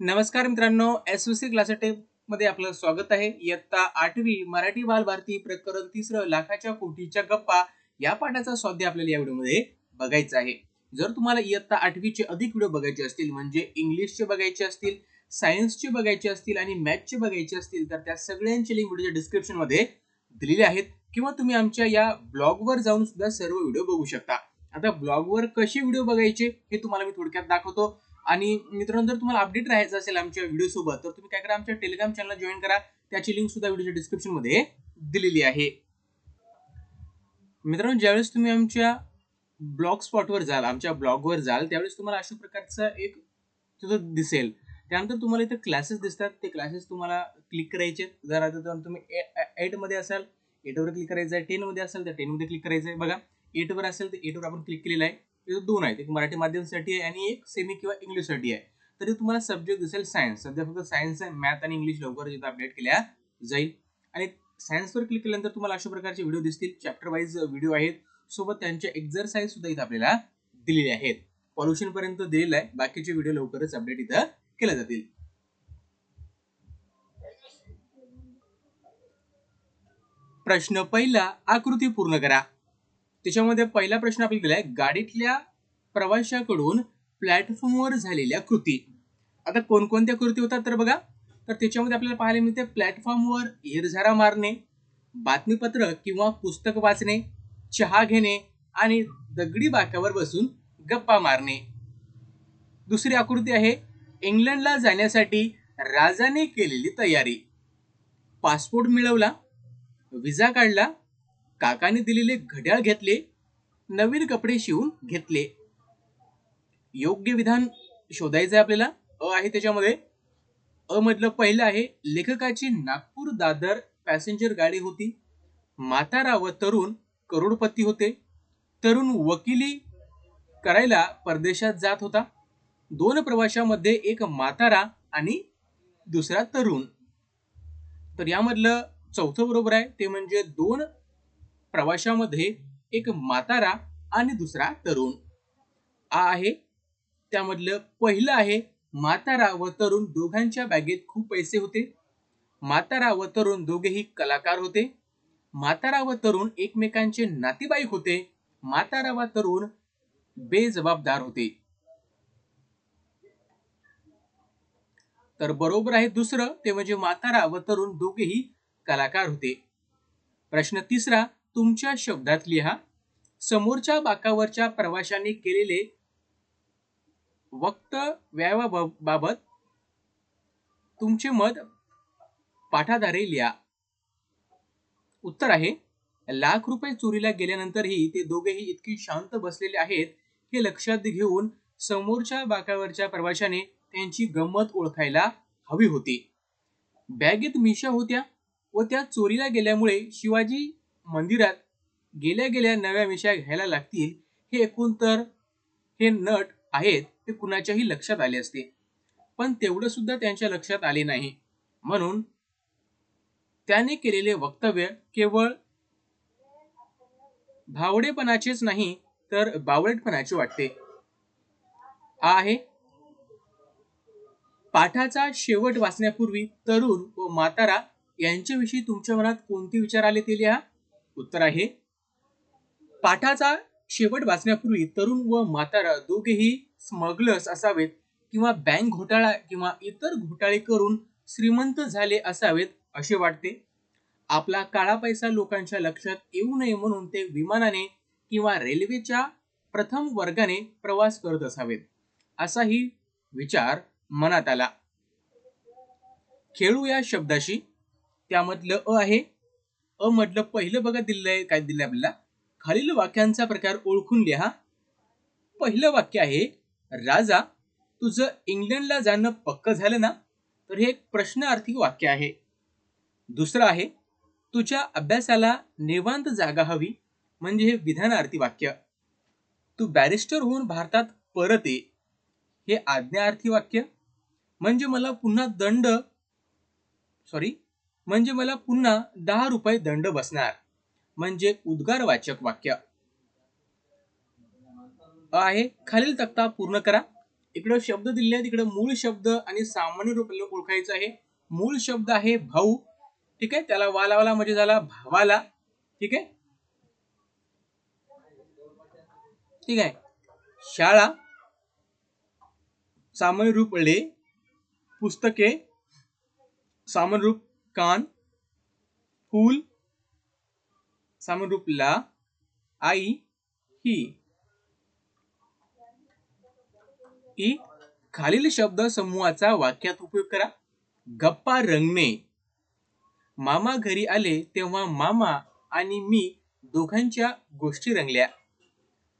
नमस्कार मित्रांनो S C क्लासेटेकमध्ये आपलं स्वागत आहे. इयत्ता आठवी मराठी बालभारती प्रकरण तिसरं लाखाच्या कोटीच्या गप्पा या पाठाचा स्वाध्याय आपल्याला या व्हिडिओमध्ये बघायचा आहे. जर तुम्हाला इयत्ता आठवीचे अधिक व्हिडिओ बघायचे असतील म्हणजे इंग्लिशचे बघायचे असतील सायन्सचे बघायचे असतील आणि मॅथचे बघायचे असतील तर त्या सगळ्यांची लिंक व्हिडिओच्या डिस्क्रिप्शनमध्ये दिलेली आहेत. किंवा तुम्ही आमच्या या ब्लॉगवर जाऊन सुद्धा सर्व व्हिडिओ बघू शकता. आता ब्लॉगवर कसे व्हिडिओ बघायचे हे तुम्हाला मी थोडक्यात दाखवतो. आणि मित्रांनो जर तुम्हाला अपडेट राहायचं असेल आमच्या व्हिडिओ सोबत तर तुम्ही काय करा आमच्या टेलिग्राम चॅनल जॉईन करा. त्याची लिंक सुद्धा व्हिडिओच्या डिस्क्रिप्शनमध्ये दिलेली आहे. मित्रांनो ज्यावेळेस तुम्ही आमच्या ब्लॉग स्पॉटवर जाल आमच्या ब्लॉगवर जाल त्यावेळेस तुम्हाला अशा प्रकारचा एक तिथं दिसेल. त्यानंतर तुम्हाला इथं क्लासेस दिसतात. ते क्लासेस तुम्हाला क्लिक करायचे. जर आता तुम्ही एटमध्ये असाल एटवर क्लिक करायचं आहे. टेनमध्ये असाल तर टेनमध्ये क्लिक करायचं आहे. बघा एटवर असेल तर एटवर आपण क्लिक केलेलं आहे. दोन आहेत. एक मराठी माध्यमसाठी आहे आणि एक सेमी किंवा इंग्लिशसाठी आहे. तरी तुम्हाला सब्जेक्ट दिसेल सायन्स सध्या फक्त सायन्स आहे मॅथ आणि इंग्लिश लवकर इथं अपडेट केल्या जाईल. आणि सायन्सवर क्लिक केल्यानंतर तुम्हाला अशा प्रकारचे व्हिडिओ दिसतील. चॅप्टर वाईज व्हिडिओ आहेत सोबत त्यांच्या एक्झरसाईज सुद्धा इथं आपल्याला दिलेले आहेत. पॉल्युशन पर्यंत दिलेलं आहे. बाकीचे व्हिडिओ लवकरच अपडेट इथं केले जातील. प्रश्न पहिला आकृती पूर्ण करा. त्याच्यामध्ये पहिला प्रश्न आपल्याला दिलाय गाडीतल्या प्रवाशाकडून प्लॅटफॉर्मवर झालेल्या कृती. आता कोणकोणत्या कृती होतात तर बघा तर त्याच्यामध्ये आपल्याला पाहायला मिळते प्लॅटफॉर्मवर हिरझारा मारणे बातमीपत्र किंवा पुस्तक वाचणे चहा घेणे आणि दगडी बाकावर बसून गप्पा मारणे. दुसरी आकृती आहे इंग्लंडला जाण्यासाठी राजाने केलेली तयारी. पासपोर्ट मिळवला विजा काढला काकाने दिलेले घड्याळ घेतले नवीन कपडे शिवून घेतले. योग्य विधान शोधायचं आहे आपल्याला? अ आहे त्याच्यामध्ये. अ मधलं पहिलं आहे लेखकाची नागपूर दादर पॅसेंजर गाडी होती. म्हातारा व तरुण करोडपती होते. तरुण वकिली करायला परदेशात जात होता. दोन प्रवाशामध्ये एक म्हातारा आणि दुसरा तरुण. तर यामधलं चौथं बरोबर आहे ते म्हणजे दोन प्रवाशामध्ये एक म्हातारा आणि दुसरा तरुण. आ आहे त्यामधलं पहिलं आहे म्हातारा व तरुण दोघांच्या बॅगेत खूप पैसे होते. म्हातारा व तरुण दोघेही कलाकार होते. म्हातारा व तरुण एकमेकांचे नातेवाईक होते. म्हातारा व तरुण बेजबाबदार होते. तर बरोबर आहे दुसरं ते म्हणजे म्हातारा व तरुण दोघेही कलाकार होते. प्रश्न तिसरा तुमच्या शब्दात लिहा समोरच्या बाकावरच्या प्रवाशांनी केलेले वक्तव्याबाबत तुमचे मत पाठाधारे लिहा. उत्तर आहे लाख रुपये चोरीला गेल्यानंतरही ते दोघेही इतके शांत बसलेले आहेत हे लक्षात घेऊन समोरच्या बाकावरच्या प्रवाशाने त्यांची गंमत ओळखायला हवी होती. बॅगेत मिशा होत्या व त्या चोरीला गेल्यामुळे शिवाजी मंदिरात गेल्या गेल्या नव्या मिशा घ्यायला लागतील हे ऐकून तर हे नट आहेत ते कुणाच्याही लक्षात आले असते. पण तेवढं सुद्धा त्यांच्या लक्षात आले नाही. म्हणून त्याने केलेले वक्तव्य केवळ भावडेपणाचेच नाही तर बावळटपणाचे वाटते. आहे. पाठाचा शेवट वाचण्यापूर्वी तरुण व म्हातारा यांच्याविषयी तुमच्या मनात कोणते विचार आले ते लिहा उत्तर आहे. पाठाचा शेवट वाचण्यापूर्वी तरुण व म्हातारा दोघेही स्मगलर्स असावेत किंवा बँक घोटाळा किंवा इतर घोटाळे करून श्रीमंत झाले असावेत असे वाटते. आपला काळा पैसा लोकांच्या लक्षात येऊ नये म्हणून ते विमानाने किंवा रेल्वेच्या प्रथम वर्गाने प्रवास करत असावेत. असाही विचार मनात आला. खेळू या शब्दाशी. त्यामधलं अ आहे. अ मधलं पहिलं बघा दिलंय काय दिलंय आपल्याला? खालील वाक्यांचा प्रकार ओळखून लिहा. पहिलं वाक्य आहे राजा तुझं इंग्लंडला जाणं पक्क झालं ना? तर हे एक प्रश्नार्थी वाक्य आहे. दुसरं आहे तुझ्या अभ्यासाला निवांत जागा हवी. म्हणजे हे विधानार्थी वाक्य. तू बॅरिस्टर होऊन भारतात परत ये. हे आज्ञार्थी वाक्य. म्हणजे मला पुन्हा दंड सॉरी म्हणजे मला पुन्हा दहा रुपये दंड बसणार. म्हणजे उद्गारवाचक वाक्य. आहे खालील तक्ता पूर्ण करा. इकडं शब्द दिले आहेत इकडं मूळ शब्द आणि सामान्य रूप ओळखायचं आहे. मूळ शब्द आहे भाऊ. ठीक आहे? त्याला वालावाला म्हणजे झाला भावाला. ठीक आहे? ठीक आहे. शाळा. सामान्य रूप ले. पुस्तके. सामान्य रूप कान फूल सामान्य ला आई ही. ई खालील शब्द समूहाचा वाक्यात उपयोग करा. गप्पा रंगणे. मामा घरी आले तेव्हा मामा आणि मी दोघांच्या गोष्टी रंगल्या.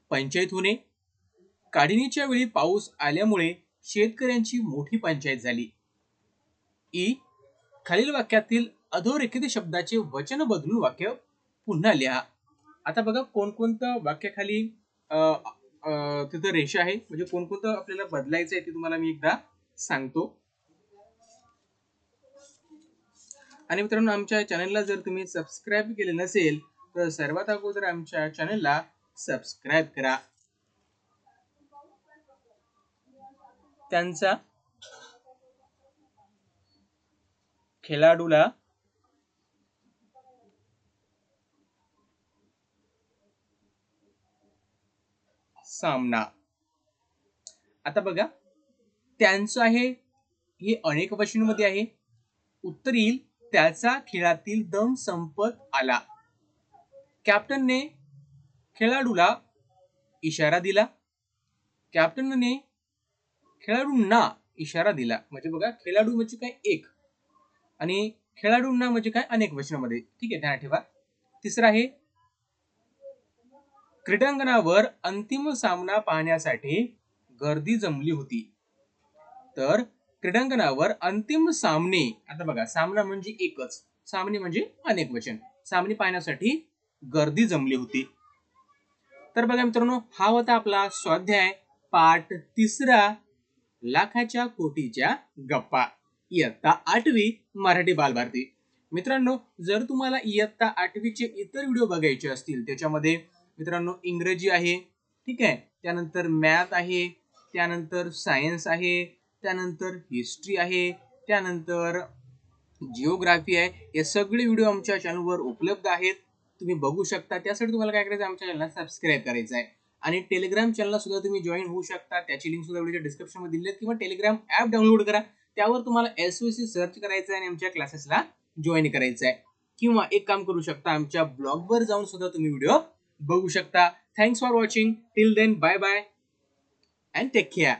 पंचायत होणे. काढणीच्या वेळी पाऊस आल्यामुळे शेतकऱ्यांची मोठी पंचायत झाली. ई खालील वाक्यातील अधोरेखित शब्दाचे वचन बदलून वाक्य पुन्हा लिहा. आता बघा कोणकोणतं वाक्याखाली तिथं रेषा आहे. म्हणजे कोणकोणतं आपल्याला बदलायचं आहे ते तुम्हाला मी एकदा सांगतो. आणि मित्रांनो आमच्या चॅनलला जर तुम्ही सबस्क्राईब केले नसेल तर सर्वात अगोदर आमच्या चॅनलला सबस्क्राईब करा. त्यांचा खेळाडूला सामना. आता बघा त्यांचं आहे हे अनेक वचनमध्ये आहे. उत्तर येईल त्याचा खेळातील दम संपत आला. कॅप्टनने खेळाडूला इशारा दिला. कॅप्टनने खेळाडूंना इशारा दिला. म्हणजे बघा खेळाडू म्हणजे काय? एक. आणि खेळाडूंना म्हणजे काय? अनेक वचनामध्ये. ठीक आहे ध्यान ठेवा. तिसरं आहे क्रीडांगणावर अंतिम सामना पाहण्यासाठी गर्दी जमली होती. तर क्रीडांगणावर अंतिम सामने आता बघा सामना म्हणजे एकच. सामने म्हणजे अनेक वचन. सामने पाहण्यासाठी गर्दी जमली होती. तर बघा मित्रांनो हा होता आपला स्वाध्याय पाठ तिसरा लाखाच्या कोटीच्या गप्पा. इयत्ता आठवी मराठी बालभारती. मित्रांनो जर तुम्हाला इयत्ता आठवीचे इतर व्हिडिओ बघायचे असतील त्याच्यामध्ये मित्रांनो इंग्रजी आहे ठीक आहे त्यानंतर मॅथ आहे त्यानंतर सायन्स आहे त्यानंतर हिस्ट्री आहे त्यानंतर जिओग्राफी आहे हे सगळे व्हिडिओ आमच्या चॅनलवर उपलब्ध आहेत. तुम्ही बघू शकता. त्यासाठी तुम्हाला काय करायचं आमच्या चॅनलला सबस्क्राईब करायचं आहे आणि टेलिग्राम चॅनलला सुद्धा तुम्ही जॉईन होऊ शकता. त्याची लिंक सुद्धा व्हिडिओच्या डिस्क्रिप्शनमध्ये दिली आहे किंवा टेलिग्राम ॲप डाउनलोड करा. त्यावर तुम्हाला एस सी सर्च करायचं आहे आणि आमच्या क्लासेसला जॉईन करायचं आहे किंवा एक काम करू शकता आमच्या ब्लॉगवर जाऊन सुद्धा तुम्ही व्हिडिओ बघू शकता. Thanks for watching till then bye bye and take care